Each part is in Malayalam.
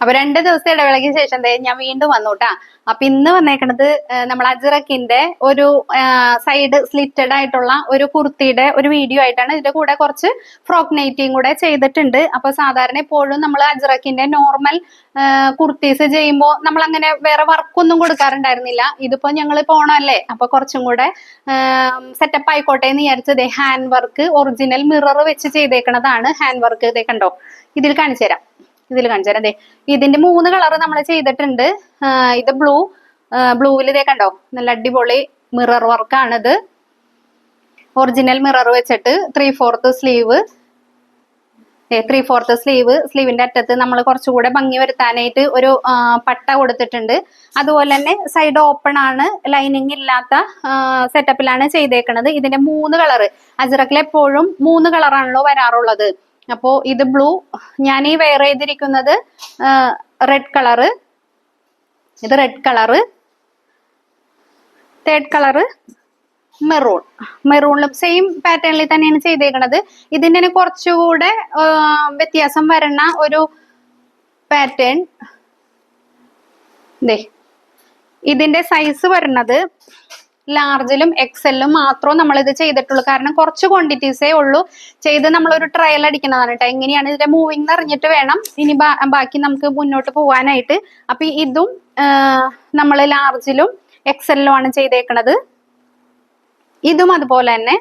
അപ്പൊ രണ്ട് ദിവസം ഇടവേളയ്ക്ക് ശേഷം ഞാൻ വീണ്ടും വന്നോട്ടാ. അപ്പൊ ഇന്ന് വന്നേക്കണത് നമ്മൾ അജിറക്കിന്റെ ഒരു സൈഡ് സ്ലിറ്റഡ് ആയിട്ടുള്ള ഒരു കുർത്തിയുടെ ഒരു വീഡിയോ ആയിട്ടാണ് ഇതിന്റെ കൂടെ കുറച്ച് ഫ്രോക്ക് നൈറ്റിയും കൂടെ ചെയ്തിട്ടുണ്ട്. അപ്പൊ സാധാരണ എപ്പോഴും നമ്മൾ അജിറക്കിന്റെ നോർമൽ കുർത്തീസ് ചെയ്യുമ്പോൾ നമ്മൾ അങ്ങനെ വേറെ വർക്കൊന്നും കൊടുക്കാറുണ്ടായിരുന്നില്ല. ഇതിപ്പോ ഞങ്ങൾ പോണല്ലേ അപ്പൊ കുറച്ചും കൂടെ സെറ്റപ്പ് ആയിക്കോട്ടെ എന്ന് വിചാരിച്ചത് ഹാൻഡ് വർക്ക് ഒറിജിനൽ മിറർ വെച്ച് ചെയ്തേക്കണതാണ് ഹാൻഡ് വർക്ക് ഇതേ കണ്ടോ? ഇതിൽ കാണിച്ചു തരാം ഇതിൽ കാണിച്ചു തരാം. ദേ ഇതിന്റെ മൂന്ന് കളർ നമ്മൾ ചെയ്തിട്ടുണ്ട്. ഇത് ബ്ലൂ. ബ്ലൂവിൽ ഇതേ കണ്ടോ? നല്ല അടിപൊളി മിറർ വർക്കാണിത് ഒറിജിനൽ മിറർ വെച്ചിട്ട് three fourth sleeve three fourth sleeve സ്ലീവിന്റെ അറ്റത്ത് നമ്മൾ കുറച്ചുകൂടെ ഭംഗി വരുത്താനായിട്ട് ഒരു പട്ട കൊടുത്തിട്ടുണ്ട്. അതുപോലെ തന്നെ സൈഡ് ഓപ്പൺ ആണ്. ലൈനിങ് ഇല്ലാത്ത സെറ്റപ്പിലാണ് ചെയ്തേക്കുന്നത് ഇതിന്റെ മൂന്ന് കളറ്. അജറക്കിൽ എപ്പോഴും മൂന്ന് കളറാണല്ലോ വരാറുള്ളത്. അപ്പോ ഇത് ബ്ലൂ. ഞാൻ ഈ വെയർ ചെയ്തിരിക്കുന്നത് റെഡ് കളറ് ഇത് red colour third colour maroon മെറൂണിലും same പാറ്റേണിൽ തന്നെയാണ് ചെയ്തേക്കുന്നത് തന്നെ കുറച്ചുകൂടെ വ്യത്യാസം വരണ ഒരു പാറ്റേൺ ദേ ഇതിന്റെ സൈസ് വരുന്നത് ലാർജിലും എക്സലിലും മാത്രം നമ്മൾ ഇത് ചെയ്തിട്ടുള്ളൂ. കാരണം കുറച്ച് ക്വാണ്ടിറ്റീസേ ഉള്ളൂ. ചെയ്ത് നമ്മളൊരു ട്രയൽ അടിക്കുന്നതാണ് കേട്ടോ എങ്ങനെയാണ് ഇതിന്റെ മൂവിങ് അറിഞ്ഞിട്ട് വേണം. ഇനി ബാക്കി നമുക്ക് മുന്നോട്ട് പോകാനായിട്ട് അപ്പൊ ഇതും നമ്മൾ ലാർജിലും എക്സലിലും ആണ് ചെയ്തേക്കണത്. ഇതും അതുപോലെ തന്നെ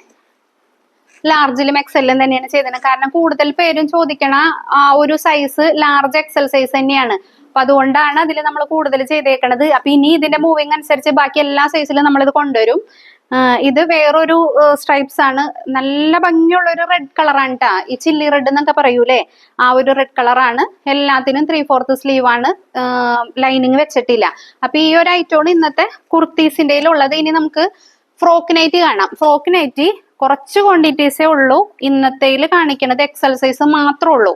ലാർജിലും എക്സലിലും തന്നെയാണ് ചെയ്തത് കാരണം കൂടുതൽ പേരും ചോദിക്കണ ആ ഒരു സൈസ് ലാർജ് എക്സൽ സൈസ് തന്നെയാണ്. അപ്പൊ അതുകൊണ്ടാണ് അതിൽ നമ്മൾ കൂടുതൽ ചെയ്തേക്കണത്. അപ്പൊ ഇനി ഇതിന്റെ മൂവിങ് അനുസരിച്ച് ബാക്കി എല്ലാ സൈസിലും നമ്മൾ ഇത് കൊണ്ടുവരും. ഇത് വേറൊരു സ്ട്രൈപ്സ് ആണ്. നല്ല ഭംഗിയുള്ള ഒരു റെഡ് കളറാണ് ട്ടാ. ഈ ചില്ലി റെഡ് എന്നൊക്കെ പറയൂലേ? ആ ഒരു റെഡ് കളറാണ് എല്ലാത്തിനും ത്രീ ഫോർത്ത് സ്ലീവ് ആണ്. ലൈനിങ് വെച്ചിട്ടില്ല. അപ്പൊ ഈ ഒരു ഐറ്റമാണ് ഇന്നത്തെ കുർത്തീസിന്റെ ഉള്ളത് ഇനി നമുക്ക് ഫ്രോക്ക് നൈറ്റ് കാണാം. ഫ്രോക്ക് നൈറ്റ് കുറച്ച് ക്വാണ്ടിറ്റീസേ ഉള്ളൂ. ഇന്നത്തേൽ കാണിക്കണത് എക്സൽ സൈസ് മാത്രമേ ഉള്ളൂ.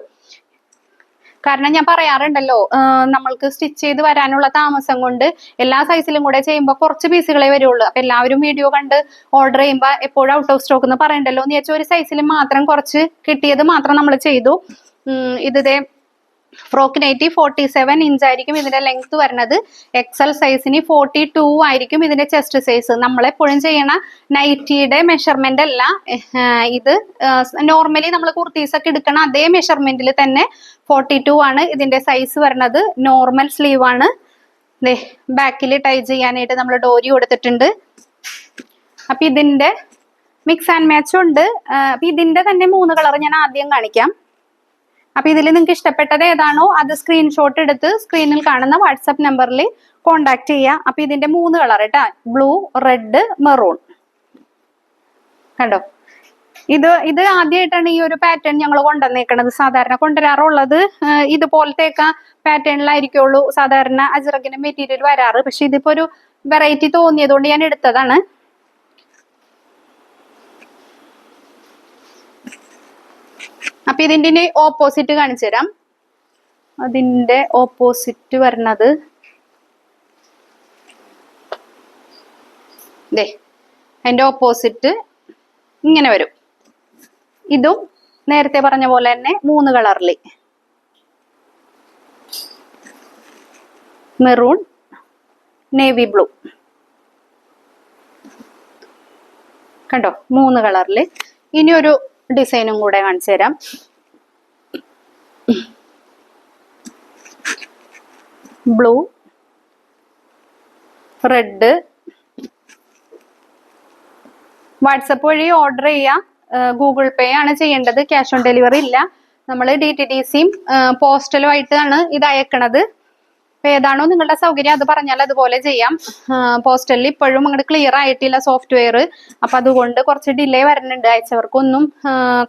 കാരണം ഞാൻ പറയാറുണ്ടല്ലോ നമ്മൾക്ക് സ്റ്റിച്ച് ചെയ്ത് വരാനുള്ള താമസം കൊണ്ട് എല്ലാ സൈസിലും കൂടെ ചെയ്യുമ്പോൾ കുറച്ച് പീസുകളെ വരുള്ളൂ. അപ്പൊ എല്ലാവരും വീഡിയോ കണ്ട് ഓർഡർ ചെയ്യുമ്പോൾ എപ്പോഴും ഔട്ട് ഓഫ് സ്റ്റോക്ക് എന്ന് പറയണ്ടല്ലോ. എന്ന് വെച്ചാൽ ഒരു സൈസിൽ മാത്രം കുറച്ച് കിട്ടിയത് മാത്രം നമ്മൾ ചെയ്തു. ഇത് frock nighty forty seven inch ആയിരിക്കും ഇതിന്റെ ലെങ്ത് വരുന്നത്. എക്സൽ സൈസിന് ഫോർട്ടി ടു ആയിരിക്കും ഇതിന്റെ ചെസ്റ്റ് സൈസ് നമ്മളെപ്പോഴും ചെയ്യണ നൈറ്റിയുടെ മെഷർമെന്റ് അല്ല. ഇത് നോർമലി നമ്മൾ കുർത്തീസ് ഒക്കെ എടുക്കണ അതേ മെഷർമെന്റിൽ തന്നെ ഫോർട്ടി ടു ആണ് ഇതിന്റെ സൈസ് വരുന്നത്. നോർമൽ സ്ലീവ് ആണ്. ബാക്കിൽ ടൈ ചെയ്യാനായിട്ട് നമ്മൾ ഡോരി കൊടുത്തിട്ടുണ്ട്. അപ്പൊ ഇതിന്റെ മിക്സ് ആൻഡ് മാച്ചും ഉണ്ട്. അപ്പൊ ഇതിന്റെ തന്നെ മൂന്ന് കളർ ഞാൻ ആദ്യം കാണിക്കാം. അപ്പൊ ഇതിൽ നിങ്ങൾക്ക് ഇഷ്ടപ്പെട്ടത് ഏതാണോ അത് സ്ക്രീൻഷോട്ട് എടുത്ത് സ്ക്രീനിൽ കാണുന്ന വാട്സപ്പ് നമ്പറിൽ കോണ്ടാക്ട് ചെയ്യുക അപ്പൊ ഇതിന്റെ മൂന്ന് കളർ കേട്ടാ ബ്ലൂ റെഡ് മെറൂൺ കണ്ടോ? ഇത് ഇത് ആദ്യമായിട്ടാണ് ഈ ഒരു പാറ്റേൺ ഞങ്ങൾ കൊണ്ടുവന്നേക്കണത്. സാധാരണ കൊണ്ടുവരാറുള്ളത് ഇതുപോലത്തെയൊക്കെ പാറ്റേണിലായിരിക്കുള്ളൂ സാധാരണ അജറക്കിന്റെ മെറ്റീരിയൽ വരാറ്. പക്ഷെ ഇതിപ്പോ ഒരു വെറൈറ്റി തോന്നിയതുകൊണ്ട് ഞാൻ എടുത്തതാണ്. അപ്പൊ ഇതിന്റെ ഓപ്പോസിറ്റ് കാണിച്ചു തരാം. അതിന്റെ ഓപ്പോസിറ്റ് വരണത് ദേ അതിന്റെ ഓപ്പോസിറ്റ് ഇങ്ങനെ വരും. ഇതും നേരത്തെ പറഞ്ഞ പോലെ തന്നെ മൂന്ന് കളറിൽ മെറൂൺ നേവി ബ്ലൂ കണ്ടോ? മൂന്ന് കളറിൽ ഇനി ഒരു ഡിസൈനും കൂടെ കാണിച്ചു തരാം. ബ്ലൂ റെഡ് വാട്സപ്പ് വഴി ഓർഡർ ചെയ്യാം. ഗൂഗിൾ പേ ആണ് ചെയ്യേണ്ടത്. ക്യാഷ് ഓൺ ഡെലിവറി ഇല്ല. നമ്മൾ ഡി ടി ഡി സിയും പോസ്റ്റലുമായിട്ടാണ് ഇത് അയക്കണത്. അപ്പൊ ഏതാണോ നിങ്ങളുടെ സൗകര്യം അത് പറഞ്ഞാൽ അതുപോലെ ചെയ്യാം. പോസ്റ്റലിൽ ഇപ്പോഴും അങ്ങോട്ട് ക്ലിയർ ആയിട്ടില്ല സോഫ്റ്റ്വെയർ അപ്പൊ അതുകൊണ്ട് കുറച്ച് ഡിലേ വരുന്നുണ്ട് അയച്ചവർക്കൊന്നും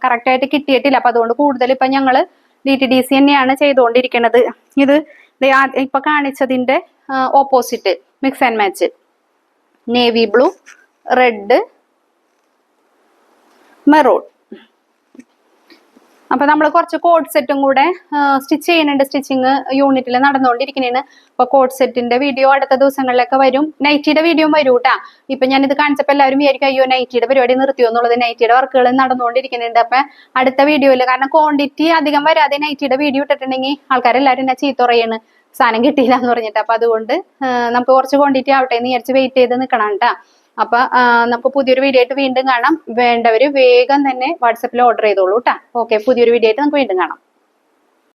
കറക്റ്റ് ആയിട്ട് കിട്ടിയിട്ടില്ല. അപ്പൊ അതുകൊണ്ട് കൂടുതൽ ഇപ്പൊ ഞങ്ങൾ ഡി ടി ഡി സി തന്നെയാണ് ചെയ്തുകൊണ്ടിരിക്കുന്നത് ഇത് ഇപ്പൊ കാണിച്ചതിന്റെ opposite mix and match navy blue red maroon അപ്പൊ നമ്മൾ കുറച്ച് കോഡ് സെറ്റും കൂടെ സ്റ്റിച്ച് ചെയ്യുന്നുണ്ട്. സ്റ്റിച്ചിങ് യൂണിറ്റിൽ നടന്നുകൊണ്ടിരിക്കുന്നതാണ് അപ്പൊ കോഡ് സെറ്റിന്റെ വീഡിയോ അടുത്ത ദിവസങ്ങളിലൊക്കെ വരും. നൈറ്റിയുടെ വീഡിയോ വരും കേട്ടാ ഇപ്പൊ ഞാനിത് കാണിച്ചപ്പോൾ എല്ലാവരും വിചാരിക്കും അയ്യോ നൈറ്റിയുടെ പരിപാടി നിർത്തിയോ എന്നുള്ളത്. നൈറ്റിയുടെ വർക്കുകൾ നടന്നുകൊണ്ടിരിക്കുന്നുണ്ട് അപ്പൊ അടുത്ത വീഡിയോയിൽ കാരണം ക്വാണ്ടിറ്റി അധികം വരാതെ നൈറ്റിയുടെ വീഡിയോ ഇട്ടിട്ടുണ്ടെങ്കിൽ ആൾക്കാരെല്ലാവരും എന്നെ ചീത്ത പറയാണ്? സാധനം കിട്ടിയില്ല എന്ന് പറഞ്ഞിട്ട്. അപ്പൊ അതുകൊണ്ട് നമുക്ക് കുറച്ച് ക്വാണ്ടിറ്റി ആവട്ടെ എന്ന് വിചാരിച്ച് വെയിറ്റ് ചെയ്ത് നിൽക്കണം കേട്ടാ അപ്പൊ നമുക്ക് പുതിയൊരു വീഡിയോ ആയിട്ട് വീണ്ടും കാണാം. വേണ്ടവര് വേഗം തന്നെ വാട്സപ്പിൽ ഓർഡർ ചെയ്തോളൂ കേട്ടാ ഓക്കെ പുതിയൊരു വീഡിയോ ആയിട്ട് നമുക്ക് വീണ്ടും കാണാം.